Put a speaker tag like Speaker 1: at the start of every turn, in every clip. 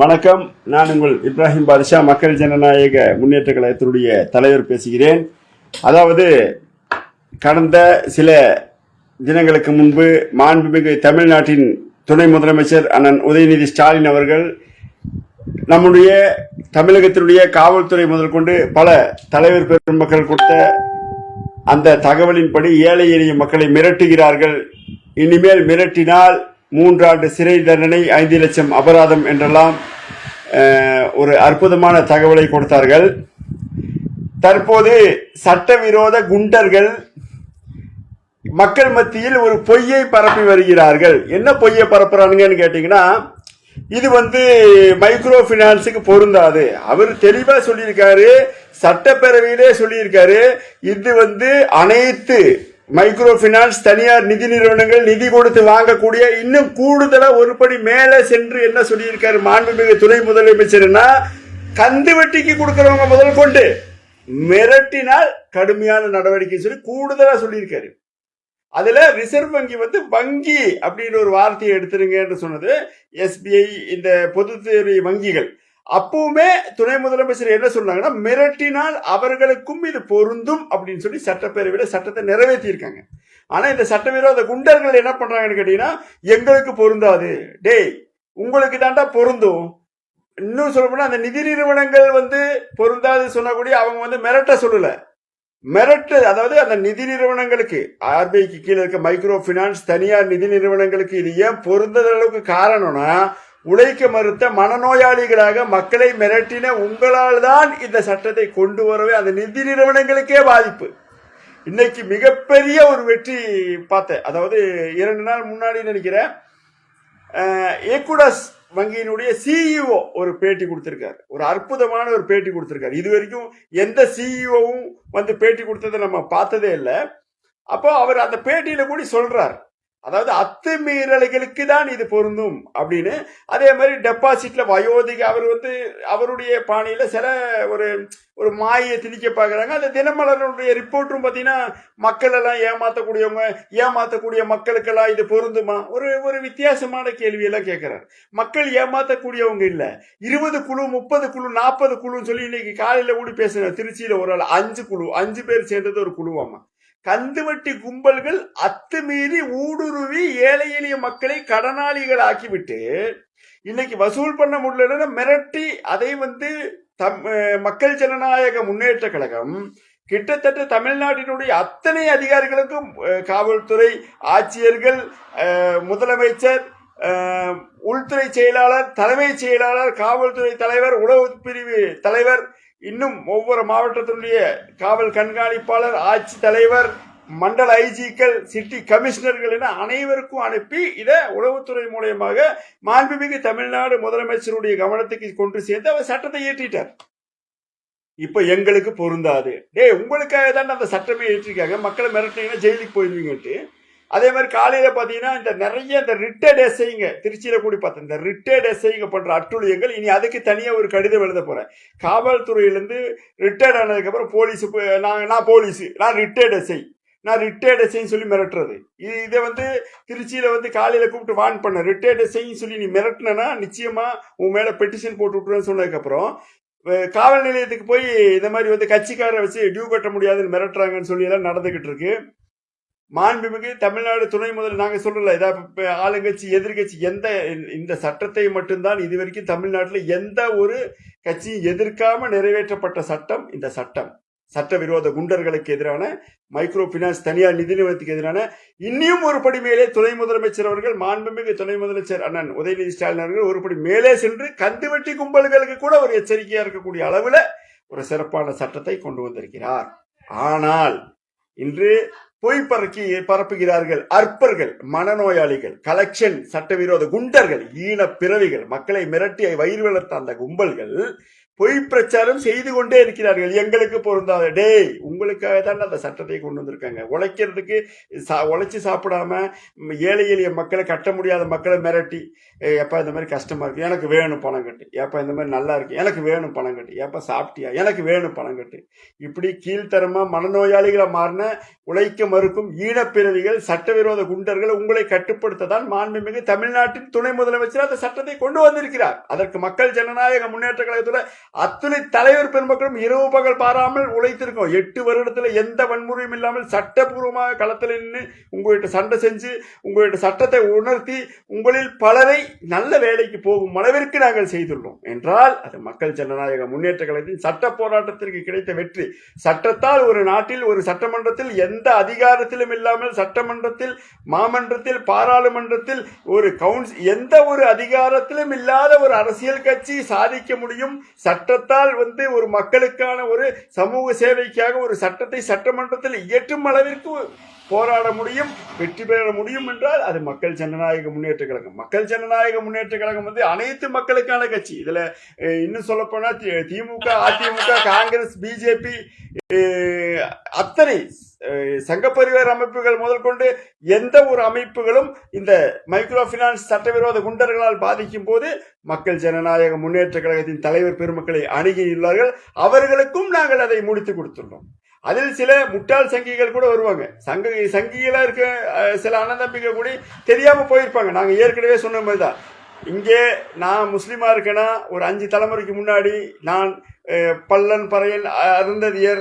Speaker 1: வணக்கம். நான் உங்கள் இப்ராஹிம் பாதிஷா மக்கள் ஜனநாயக முன்னேற்ற கழகத்தினுடைய தலைவர் பேசுகிறேன். அதாவது கடந்த சில தினங்களுக்கு முன்பு மாண்புமிகு தமிழ்நாட்டின் துணை முதலமைச்சர் அண்ணன் உதயநிதி ஸ்டாலின் அவர்கள் நம்முடைய தமிழகத்தினுடைய காவல்துறை முதல் கொண்டு பல தலைவர் பெருமக்கள் கொடுத்த அந்த தகவலின்படி ஏழை எளிய மக்களை மிரட்டுகிறார்கள். இனிமேல் மிரட்டினால் மூன்றாண்டு சிறை தண்டனை ஐந்து லட்சம் அபராதம் என்றெல்லாம் ஒரு அற்புதமான தகவலை கொடுத்தார்கள். தற்போது சட்டவிரோத குண்டர்கள் மக்கள் மத்தியில் ஒரு பொய்யை பரப்பி வருகிறார்கள். என்ன பொய்யை பரப்புறானுங்கன்னு கேட்டிங்கன்னா இது வந்து மைக்ரோ பினான்ஸுக்கு பொருந்தாது அவர் தெளிவாக சொல்லியிருக்காரு சட்டப்பேரவையிலே சொல்லியிருக்காரு இது வந்து அனைத்து மைக்ரோ பினான்ஸ் தனியார் நிதி நிறுவனங்கள் நிதி கொடுத்து வாங்கக்கூடிய இன்னும் கூடுதலாக ஒரு படி மேலே சென்று என்ன சொல்லியிருக்காரு மாண்புமிகு துணை முதலமைச்சர்னா கந்து வட்டிக்கு கொடுக்குறவங்க முதல் கொண்டு. மிரட்டினால் கடுமையான நடவடிக்கை சொல்லி கூடுதலாக சொல்லியிருக்காரு. அதில் ரிசர்வ் வங்கி வந்து வங்கி அப்படின்னு ஒரு வார்த்தையை எடுத்துருங்கன்னு சொன்னது. எஸ்பிஐ இந்த பொதுத்துறை வங்கிகள். அப்பவுமே துணை முதலமைச்சர் என்ன சொன்னாங்கன்னா மிரட்டினால் அவர்களுக்கும் இது பொருந்தும் அப்படின்னு சொல்லி சட்டப்பேரவையில் சட்டத்தை நிறைவேற்றியிருக்காங்க. ஆனா இந்த சட்டவிரோத குண்டர்கள் என்ன பண்றாங்கன்னு கேட்டீங்கன்னா எங்களுக்கு பொருந்தாது. டேய் உங்களுக்கு தாண்டா பொருந்தும். இன்னும் சொல்ல போனா அந்த நிதி நிறுவனங்கள் வந்து பொருந்தாது சொன்னக்கூடிய அவங்க வந்து மிரட்ட சொல்லல. மிரட்டு அதாவது அந்த நிதி நிறுவனங்களுக்கு ஆர்பிஐக்கு கீழே இருக்க மைக்ரோ பினான்ஸ் தனியார் நிதி நிறுவனங்களுக்கு இது ஏன் பொருந்தது அளவுக்கு காரணம்னா உழைக்க மறுத்த மனநோயாளிகளாக மக்களை மிரட்டின உங்களால் தான் இந்த சட்டத்தை கொண்டு வரவே அந்த நிதி நிறுவனங்களுக்கே பாதிப்பு. இன்னைக்கு மிகப்பெரிய ஒரு வெற்றி பார்த்தேன். அதாவது இரண்டு நாள் முன்னாடி நினைக்கிறேன் ஏக்குடாஸ் வங்கியினுடைய சிஇஓ ஒரு பேட்டி கொடுத்துருக்காரு. ஒரு அற்புதமான ஒரு பேட்டி கொடுத்துருக்காரு. இது வரைக்கும் எந்த சிஇஓவும் வந்து பேட்டி கொடுத்ததை நம்ம பார்த்ததே இல்லை. அப்போ அவர் அந்த பேட்டியில கூட சொல்றார். அதாவது அத்துமீறல்களுக்கு தான் இது பொருந்தும் அப்படின்னு. அதே மாதிரி டெபாசிட்ல வயோதிக அவர் வந்து அவருடைய பாணியில சில ஒரு ஒரு மாயை திணிக்க பார்க்குறாங்க. அந்த தினமலருடைய ரிப்போர்ட்டும் பார்த்தீங்கன்னா மக்களெல்லாம் ஏமாற்றக்கூடியவங்க ஏமாற்றக்கூடிய மக்களுக்கெல்லாம் இது பொருந்துமா? ஒரு ஒரு வித்தியாசமான கேள்வியெல்லாம் கேட்குறாரு. மக்கள் ஏமாற்றக்கூடியவங்க இல்லை. இருபது குழு முப்பது குழு நாற்பது குழுன்னு சொல்லி இன்னைக்கு காலையில் கூட பேசுகிறேன் திருச்சியில் ஒரு ஆள் அஞ்சு குழு அஞ்சு பேர் சேர்ந்தது ஒரு குழுவாமா? கந்துவட்டி கும்பல்கள் அத்துமீறி ஊடுருவி ஏழை எளிய மக்களை கடனாளிகள் ஆக்கிவிட்டு இன்னைக்கு வசூல் பண்ண முடியலன்னு மிரட்டி அதை வந்து தம் மக்கள் ஜனநாயக முன்னேற்ற கழகம் கிட்டத்தட்ட தமிழ்நாட்டினுடைய அத்தனை அதிகாரிகளுக்கும் காவல்துறை ஆட்சியர்கள் முதலமைச்சர் உள்துறை செயலாளர் தலைமைச் செயலாளர் காவல்துறை தலைவர் உளவு பிரிவு தலைவர் இன்னும் ஒவ்வொரு மாவட்டத்தினுடைய காவல் கண்காணிப்பாளர் ஆட்சி தலைவர் மண்டல ஐஜிக்கள் சிட்டி கமிஷனர்கள் என அனைவருக்கும் அனுப்பி இதை உளவுத்துறை மூலயமாக மாண்புமிகு தமிழ்நாடு முதலமைச்சருடைய கவனத்துக்கு கொண்டு சேர்ந்து அவர் சட்டத்தை இயற்றிட்டார். இப்ப எங்களுக்கு பொருந்தாது. டேய் உங்களுக்காக தான் அந்த சட்டமே ஏற்றிருக்காங்க மக்களை மிரட்டினீங்கன்னா ஜெயிலுக்கு போயிடுவீங்கன்ட்டு. அதே மாதிரி காலையில் பார்த்தீங்கன்னா இந்த நிறைய இந்த ரிட்டையர்ட் எஸ்ஐங்க திருச்சியில் கூடி பார்த்தேன் இந்த ரிட்டையர்ட் எஸ்ஐங்க பண்ணுற அட்டுழியங்கள் இனி அதுக்கு தனியாக ஒரு கடிதம் எழுத போகிறேன் காவல்துறையிலேருந்து ரிட்டையர்ட் ஆனதுக்கப்புறம் போலீஸ் நான் நான் போலீஸு நான் ரிட்டையர்ட் எஸ்ஐ. நான் ரிட்டையர்ட் எஸ்ஐன்னு சொல்லி மிரட்டுறது. இது இதை வந்து திருச்சியில் வந்து காலையில் கூப்பிட்டு வான் பண்ண ரிட்டையர்ட் எஸ்ஐன்னு சொல்லி நீ மிரட்டினா நிச்சயமாக உன் மேலே பெட்டிஷன் போட்டு விட்டுருன்னு சொன்னதுக்கப்புறம் காவல் நிலையத்துக்கு போய் இந்த மாதிரி வந்து கட்சிக்காரரை வச்சு டியூ கட்ட முடியாதுன்னு மிரட்டுறாங்கன்னு சொல்லி எல்லாம் நடந்துகிட்டு இருக்கு. மாண்புமிகு தமிழ்நாடு துணை முதல் நாங்கள் சொல்லல இதா ஆளுங்கட்சி எதிர்கட்சி எந்த இந்த சட்டத்தை மட்டும்தான் இதுவரைக்கும் தமிழ்நாட்டில் எந்த ஒரு கட்சியும் எதிர்க்காம நிறைவேற்றப்பட்ட சட்டம் இந்த சட்டம். சட்டவிரோத குண்டர்களுக்கு எதிரான மைக்ரோ பினான்ஸ் தனியார் நிதி நிறுவனத்துக்கு எதிரான இன்னியும் ஒரு படி மேலே துணை முதலமைச்சர் அவர்கள் மாண்புமிகு துணை முதலமைச்சர் அண்ணன் உதயநிதி ஸ்டாலின் அவர்கள் ஒரு படி மேலே சென்று கந்துவட்டி கும்பல்களுக்கு கூட ஒரு எச்சரிக்கையாக இருக்கக்கூடிய அளவில் ஒரு சிறப்பான சட்டத்தை கொண்டு வந்திருக்கிறார். ஆனால் இன்று பொய் பறக்கி பரப்புகிறார்கள். அற்பர்கள் மனநோயாளிகள் கலெக்ஷன் சட்டவிரோத குண்டர்கள் ஈன பிறவிகள் மக்களை மிரட்டிய வயிறு வளர்த்த அந்த கும்பல்கள் பொய் பிரச்சாரம் செய்து கொண்டே இருக்கிறார்கள். எங்களுக்கு பொருந்தாத. டேய் உங்களுக்காக தான் அந்த சட்டத்தை கொண்டு வந்திருக்காங்க. உழைக்கிறதுக்கு சா உழைச்சி சாப்பிடாம ஏழை எளிய மக்களை கட்ட முடியாத மக்களை மிரட்டி எப்போ இந்த மாதிரி கஷ்டமாக இருக்குது எனக்கு வேணும் பணம் கட்டு. ஏப்பா இந்த மாதிரி நல்லா இருக்குது எனக்கு வேணும் பணம் கட்டு. ஏப்பா சாப்பிட்டியா? எனக்கு வேணும் பணம் கட்டு. இப்படி கீழ்த்தரமாக மனநோயாளிகளை மாறின உழைக்க மறுக்கும் ஈனப்பிறவிகள் சட்டவிரோத குண்டர்கள் உங்களை கட்டுப்படுத்த தான் மாண்புமிகு தமிழ்நாட்டின் துணை முதலமைச்சர் அந்த சட்டத்தை கொண்டு வந்திருக்கிறார். அதற்கு மக்கள் ஜனநாயக முன்னேற்ற கழகத்தில் அத்துணை தலைவர் பெருமக்களும் இரவு பகல் பாராமல் உழைத்திருக்கோம். எட்டு வருடத்தில் எந்த வன்முறையும் இல்லாமல் சட்டபூர்வமாக களத்தில் நின்று உங்கள்கிட்ட சண்டை செஞ்சு உங்கள்கிட்ட சட்டத்தை உணர்த்தி உங்களில் பலரை நல்ல வேலைக்கு போகும் அளவிற்கு நாங்கள் செய்துள்ளோம். என்றால் அது மக்கள் ஜனநாயக முன்னேற்ற கழகத்தின் சட்ட போராட்டத்திற்கு கிடைத்த வெற்றி. சட்டத்தால் ஒரு நாட்டில் ஒரு சட்டமன்றத்தில் எந்த அதிகாரத்திலும் இல்லாமல் சட்டமன்றத்தில் மாமன்றத்தில் பாராளுமன்றத்தில் ஒரு கவுன்சில் எந்த ஒரு அதிகாரத்திலும் இல்லாத ஒரு அரசியல் கட்சி சாதிக்க முடியும் சட்டத்தால் வந்து ஒரு மக்களுக்கான ஒரு சமூக சேவைக்காக ஒரு சட்டத்தை சட்டமன்றத்தில் இயற்றும் அளவிற்கு போராட முடியும் வெற்றி பெற முடியும் என்றால் அது மக்கள் ஜனநாயக முன்னேற்ற கழகம். மக்கள் ஜனநாயக முன்னேற்ற கழகம் வந்து அனைத்து மக்களுக்கான கட்சி. இதுல இன்னும் சொல்ல போனா திமுக அதிமுக காங்கிரஸ் பிஜேபி அத்தனை சங்க பரிவார அமைப்புகள் முதல் கொண்டு எந்த ஒரு அமைப்புகளும் இந்த மைக்ரோ பினான்ஸ் சட்டவிரோத குண்டர்களால் பாதிக்கும் போது மக்கள் ஜனநாயக முன்னேற்ற கழகத்தின் தலைவர் பெருமக்களை அணுகியுள்ளார்கள் அவர்களுக்கும் நாங்கள் அதை முடித்து கொடுத்துள்ளோம். அதில் சில முட்டாள் சங்கிகள் கூட வருவாங்க. சங்க சங்கிகளாக இருக்க சில அண்ணன் கூட தெரியாம போயிருப்பாங்க. நாங்க ஏற்கனவே சொன்ன மாதிரி தான் இங்கே நான் முஸ்லீமா இருக்கேன்னா ஒரு அஞ்சு தலைமுறைக்கு முன்னாடி நான் பல்லன் பறையன் அருந்ததியர்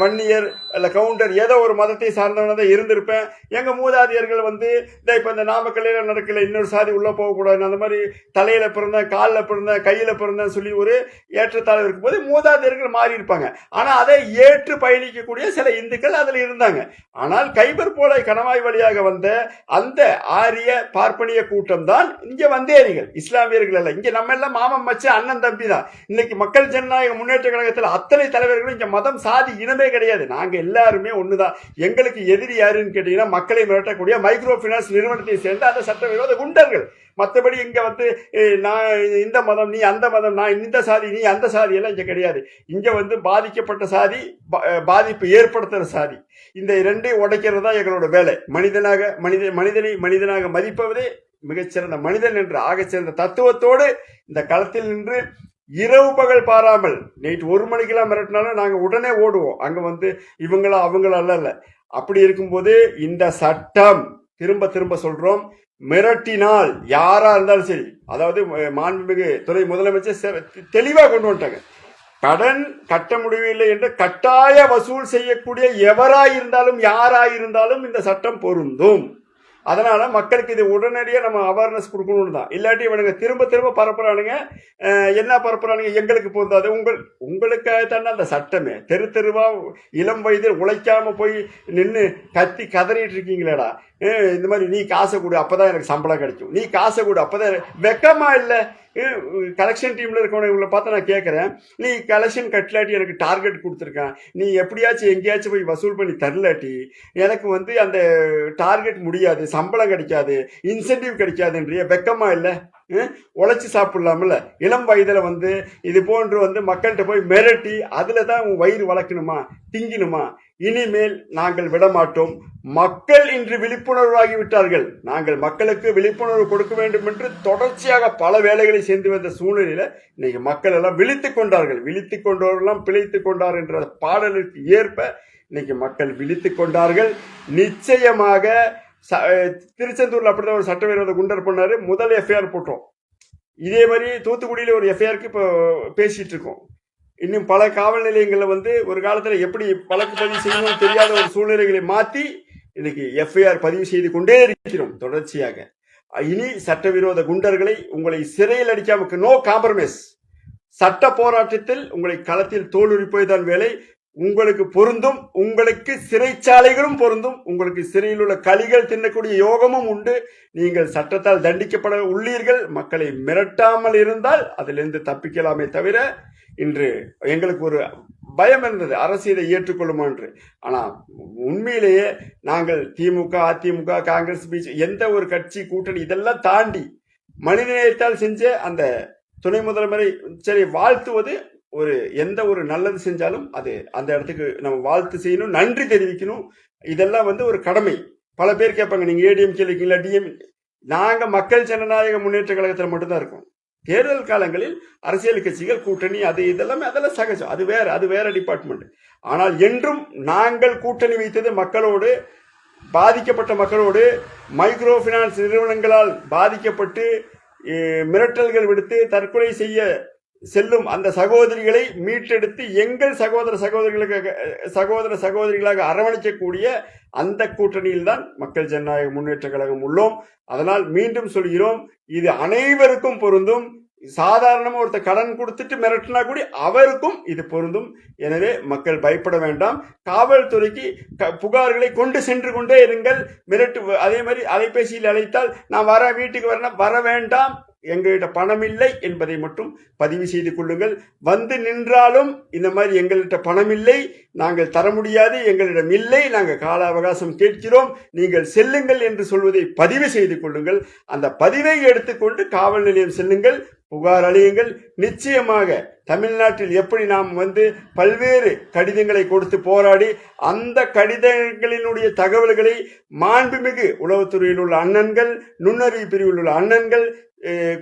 Speaker 1: வன்னியர் அல்ல கவுண்டர் ஏதோ ஒரு மதத்தை சார்ந்தவன தான் இருந்திருப்பேன் எங்கள் மூதாதியர்கள் வந்து இந்த இப்போ இந்த நாமக்கல்லையில் நடக்கல இன்னொரு சாதி உள்ளே போகக்கூடாது அந்த மாதிரி தலையில் பிறந்தேன் காலில் பிறந்தேன் கையில் பிறந்தேன் சொல்லி ஒரு ஏற்றத்தாழ்வு இருக்கும்போது போது மாறி இருப்பாங்க ஆனால் அதை ஏற்று பயணிக்கக்கூடிய சில இந்துக்கள் அதில் இருந்தாங்க ஆனால் கைபர் போலை கணவாய் வழியாக வந்த அந்த ஆரிய பார்ப்பனிய கூட்டம் தான் இங்கே வந்தேரிகள் இஸ்லாமியர்கள் அல்ல இங்கே நம்ம எல்லாம் மாமன் மச்சு அண்ணன் தம்பி தான் இன்னைக்கு மக்கள் ஜனநாயகம் முன்னேற்ற கழகத்தில் அத்தனை தலைவர்களும் இங்கே மதம் சாதி இனமே கிடையாது. நாங்கள் எல்லாருமே ஒண்ணுதான். எங்களுக்கு எதிரி யாருன்னு கேட்டீங்கன்னா மக்களை மிரட்டக்கூடிய மைக்ரோ ஃபினான்ஸ் நிறுவனத்தை சேர்ந்த அந்த சட்டவிரோத குண்டர்கள். மற்றபடி இங்கே வந்து நான் இந்த மதம் நீ அந்த மதம் நான் இந்த சாதி நீ அந்த சாதி எல்லாம் இங்கே கிடையாது. இங்கே வந்து பாதிக்கப்பட்ட சாதி பாதிப்பு ஏற்படுத்துகிற சாதி. இந்த ரெண்டையும் உடைக்கிறது தான் எங்களோட வேலை. மனிதனாக மனித மனிதனை மனிதனாக மதிப்பவதே மிகச்சிறந்த மனிதன் என்று ஆகச்சிறந்த தத்துவத்தோடு இந்த களத்தில் நின்று இரவு பகல் பாராமல் நைட் ஒரு மணிக்கெல்லாம் மிரட்டினாலும் நாங்கள் உடனே ஓடுவோம். அங்கே வந்து இவங்களா அவங்கள அல்ல அப்படி இருக்கும்போது இந்த சட்டம் திரும்ப திரும்ப சொல்கிறோம் மிரட்டினால் யாரா இருந்தாலும் சரி அதாவது மாண்புமிகு துணை முதலமைச்சர் செ- கொண்டு வந்துட்டாங்க. கடன் கட்ட முடியவில்லை என்று கட்டாய வசூல் செய்யக்கூடிய எவராயிருந்தாலும் யாராயிருந்தாலும் இந்த சட்டம் பொருந்தும். அதனால மக்களுக்கு இது உடனடியாக நம்ம அவேர்னஸ் கொடுக்கணும்னு தான். இல்லாட்டி இவனுங்க திரும்ப திரும்ப பரப்புறானுங்க. என்ன பரப்புறானுங்க? எங்களுக்கு பொருந்தாது உங்கள் உங்களுக்காக தானே அந்த சட்டமே. தெரு தெருவா இளம் வயதில் உழைக்காம போய் நின்று கத்தி கதறிட்டு இருக்கீங்களேடா. இந்த மாதிரி நீ காசை கொடு அப்பதான் எனக்கு சம்பளம் கிடைக்கும். நீ காசை கொடு அப்பதான் வெக்கமாக இல்லை. கலெக்ஷன் டீமில் இருக்கவனை இவங்களை பார்த்து நான் கேட்குறேன். நீ கலெக்ஷன் கட்டலாட்டி எனக்கு டார்கெட் கொடுத்துருக்கான். நீ எப்படியாச்சும் எங்கேயாச்சும் போய் வசூல் பண்ணி தரலாட்டி. எனக்கு வந்து அந்த டார்கெட் முடியாது சம்பளம் கிடைக்காது இன்சென்டிவ் கிடைக்காதுன்றிய வெக்கமாக இல்லை. உழைச்சி சாப்பிடலாம்ல. இளம் வயதில் வந்து இது போன்று வந்து மக்கள்கிட்ட போய் மிரட்டி அதில் தான் உன் வயிறு வளர்க்கணுமா திங்கணுமா இனிமேல் நாங்கள் விடமாட்டோம். மக்கள் இன்று விழிப்புணர்வாகி விட்டார்கள் நாங்கள் மக்களுக்கு விழிப்புணர்வு கொடுக்க வேண்டும் என்று தொடர்ச்சியாக பல வேலைகளை செய்து வந்த சூழ்நிலையில இன்னைக்கு மக்கள் எல்லாம் விழித்துக் கொண்டார்கள். விழித்துக் கொண்டவரெல்லாம் பிழைத்துக் கொண்டார் என்ற பாடலுக்கு ஏற்ப இன்னைக்கு மக்கள் விழித்துக் கொண்டார்கள். நிச்சயமாக ச- திருச்செந்தூர்ல அப்படிதான் ஒரு சட்டவிரோத குண்டர் பண்ணாரு. முதல் எஃப்ஐஆர் போட்டோம். இதே மாதிரி தூத்துக்குடியில ஒரு எஃப்ஐஆருக்கு இப்போ பேசிட்டு இருக்கோம். இன்னும் பல காவல் நிலையங்களில் வந்து ஒரு காலத்தில் எப்படி வழக்கு பதிவு செய்யணும்னு தெரியாத ஒரு சூழ்நிலைகளை மாற்றி இன்னைக்கு எஃப்ஐஆர் பதிவு செய்து கொண்டே இருக்கிறோம் தொடர்ச்சியாக. இனி சட்டவிரோத குண்டர்களை உங்களை சிறையில் அடிக்காம நோ காம்ப்ரமைஸ் சட்ட போராட்டத்தில் உங்களை களத்தில் தோலுரிப்பதுதான் வேலை. உங்களுக்கு பொருந்தும் உங்களுக்கு சிறைச்சாலைகளும் பொருந்தும் உங்களுக்கு சிறையில் உள்ள களிகள் தின்னக்கூடிய யோகமும் உண்டு. நீங்கள் சட்டத்தால் தண்டிக்கப்பட உள்ளீர்கள். மக்களை மிரட்டாமல் இருந்தால் அதிலிருந்து தப்பிக்கலாமே தவிர இன்று எங்களுக்கு ஒரு பயம் இருந்தது. அரசு இதை ஏற்றுக்கொள்ளுமா என்று. ஆனால் உண்மையிலேயே நாங்கள் திமுக அதிமுக காங்கிரஸ் பிஜே எந்த ஒரு கட்சி கூட்டணி இதெல்லாம் தாண்டி மனிதநேயத்தால் செஞ்ச அந்த துணை முதல்வரை சரி வாழ்த்துவது ஒரு எந்த ஒரு நல்லது செஞ்சாலும் அது அந்த இடத்துக்கு நம்ம வாழ்த்து செய்யணும் நன்றி தெரிவிக்கணும். இதெல்லாம் வந்து ஒரு கடமை. பல பேர் கேட்பாங்க நீங்கள் ஏடிஎம் இருக்கீங்களா? டிஎம் நாங்கள் மக்கள் ஜனநாயக முன்னேற்ற கழகத்தில் மட்டும்தான் இருக்கோம். தேர்தல் காலங்களில் அரசியல் கட்சிகள் கூட்டணி அது இதெல்லாமே அதெல்லாம் சகஜம். அது வேற அது வேற டிபார்ட்மெண்ட் ஆனால் என்றும் நாங்கள் கூட்டணி வைத்தது மக்களோடு பாதிக்கப்பட்ட மக்களோடு மைக்ரோ ஃபினான்ஸ் நிறுவனங்களால் பாதிக்கப்பட்டு மிரட்டல்கள் விடுத்து தற்கொலை செய்ய செல்லும் அந்த சகோதரிகளை மீட்டெடுத்து எங்கள் சகோதர சகோதரிகளுக்கு சகோதர சகோதரிகளாக அரவணைக்கக்கூடிய அந்த கூட்டணியில் தான் மக்கள் ஜனநாயக முன்னேற்ற கழகம் உள்ளோம். அதனால் மீண்டும் சொல்கிறோம் இது அனைவருக்கும் பொருந்தும். சாதாரணமாக ஒருத்தர் கடன் கொடுத்துட்டு மிரட்டினா கூட அவருக்கும் இது பொருந்தும். எனவே மக்கள் பயப்பட வேண்டாம். காவல்துறைக்கு க- புகார்களை கொண்டு சென்று கொண்டே இருங்கள். மிரட்டு அதே மாதிரி அலைபேசியில் அழைத்தால் நான் வர வீட்டுக்கு வரேன் வர வேண்டாம். எங்கள்கிட்ட பணம் இல்லை என்பதை மட்டும் பதிவு செய்து கொள்ளுங்கள். வந்து நின்றாலும் இந்த மாதிரி எங்கள்கிட்ட பணம் இல்லை நாங்கள் தர முடியாது எங்களிடம் இல்லை நாங்கள் கால அவகாசம் கேட்கிறோம் நீங்கள் செல்லுங்கள் என்று சொல்வதை பதிவு செய்து கொள்ளுங்கள். அந்த பதிவை எடுத்துக்கொண்டு காவல் நிலையம் செல்லுங்கள் புகார் அளியுங்கள். நிச்சயமாக தமிழ்நாட்டில் எப்படி நாம் வந்து பல்வேறு கடிதங்களை கொடுத்து போராடி அந்த கடிதங்களினுடைய தகவல்களை மாண்புமிகு உளவுத்துறையில் உள்ள அண்ணன்கள் நுண்ணறிவு பிரிவில் உள்ள அண்ணன்கள்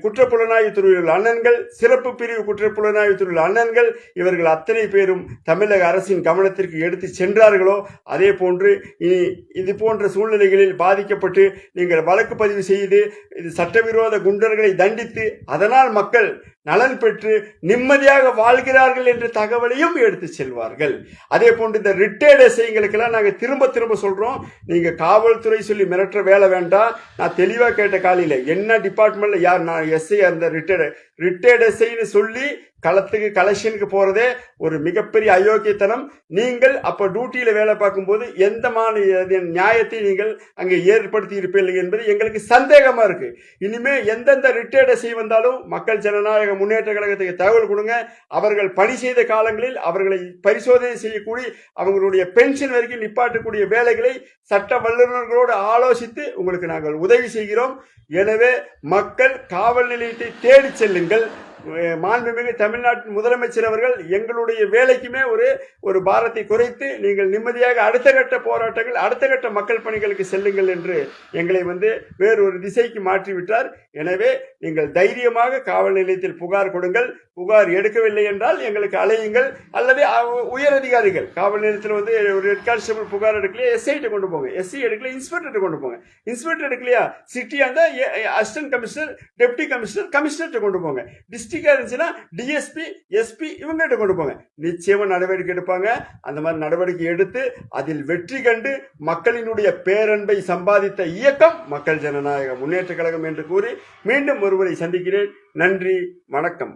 Speaker 1: குற்றப்புலனாய்வு துறையில் உள்ள அண்ணன்கள் சிறப்பு பிரிவு குற்றப்புலனாய்வு துறையில் அண்ணன்கள் இவர்கள் அத்தனை பேரும் தமிழக அரசின் கவனத்திற்கு எடுத்து சென்றார்களோ அதே போன்று இனி இது போன்ற சூழ்நிலைகளில் பாதிக்கப்பட்டு நீங்கள் வழக்கு பதிவு செய்து இது சட்டவிரோத குண்டர்களை தண்டித்து அதனால் மக்கள் நலன் பெற்று நிம்மதியாக வாழ்கிறார்கள் என்ற தகவலையும் எடுத்து செல்வார்கள். அதே போன்று இந்த ரிட்டையர்ட் எஸ்ஐங்களுக்கெல்லாம் நாங்கள் திரும்ப திரும்ப சொல்கிறோம் நீங்கள் காவல்துறை சொல்லி மிரட்டுற வேலை வேண்டாம். நான் தெளிவாக கேட்ட காலையில் என்ன டிபார்ட்மெண்ட்டில் யார் நான் எஸ்ஐ அந்த ரிட்டையர்டு ரிட்டையர்ட் எஸ்ஐன்னு சொல்லி களத்துக்கு கலெக்ஷனுக்கு போறதே ஒரு மிகப்பெரிய அயோக்கியத்தனம். நீங்கள் அப்ப டியூட்டியில வேலை பார்க்கும்போது எந்த மாதிரி நியாயத்தை நீங்கள் அங்கே ஏற்படுத்தி இருப்பீர்கள் என்பது எங்களுக்கு சந்தேகமா இருக்கு. இனிமே எந்தெந்த ரிட்டையர்ட் செய்ய வந்தாலும் மக்கள் ஜனநாயக முன்னேற்ற கழகத்துக்கு தகவல் கொடுங்க. அவர்கள் பணி செய்த காலங்களில் அவர்களை பரிசோதனை செய்யக்கூடிய அவங்களுடைய பென்ஷன் வரைக்கும் நிப்பாட்டக்கூடிய வேலைகளை சட்ட வல்லுநர்களோடு ஆலோசித்து உங்களுக்கு நாங்கள் உதவி செய்கிறோம். எனவே மக்கள் காவல் நிலையத்தை தேடி செல்லுங்கள். மாண்புமிகு தமிழ்நாட்டின் முதலமைச்சர் அவர்கள் எங்களுடைய வேலைக்குமே ஒரு ஒரு பாரத்தை குறைத்து நீங்கள் நிம்மதியாக அடுத்த கட்ட போராட்டங்கள் அடுத்த கட்ட மக்கள் பணிகளுக்கு செல்லுங்கள் என்று எங்களை வந்து வேறு ஒரு திசைக்கு மாற்றிவிட்டார். எனவே நீங்கள் தைரியமாக காவல் நிலையத்தில் புகார் கொடுங்கள். புகார் எடுக்கவில்லை என்றால் எங்களுக்கு அலையுங்கள் அல்லது உயர் அதிகாரிகள் காவல் நிலையத்தில் வந்து ஒரு ரெட் கான்ஸ்டபிள் புகார் எடுக்கலையா எஸ்ஐட்ட கொண்டு போங்க. எஸ்ஐ எடுக்கல இன்ஸ்பெக்டர் கொண்டு போங்க. இன்ஸ்பெக்டர் எடுக்கலையா சிட்டியா இருந்தால் அசிஸ்டன்ட் கமிஷனர் டெப்டி கமிஷனர் கமிஷனர்கிட்ட கொண்டு போங்க. டிஸ்ட்ரிக்டாக இருந்துச்சுன்னா டிஎஸ்பி எஸ்பி இவங்ககிட்ட கொண்டு போங்க. நிச்சயமாக நடவடிக்கை எடுப்பாங்க. அந்த மாதிரி நடவடிக்கை எடுத்து அதில் வெற்றி கண்டு மக்களினுடைய பேரன்பை சம்பாதித்த இயக்கம் மக்கள் ஜனநாயக முன்னேற்ற கழகம் என்று கூறி மீண்டும் ஒருவரை சந்திக்கிறேன். நன்றி வணக்கம்.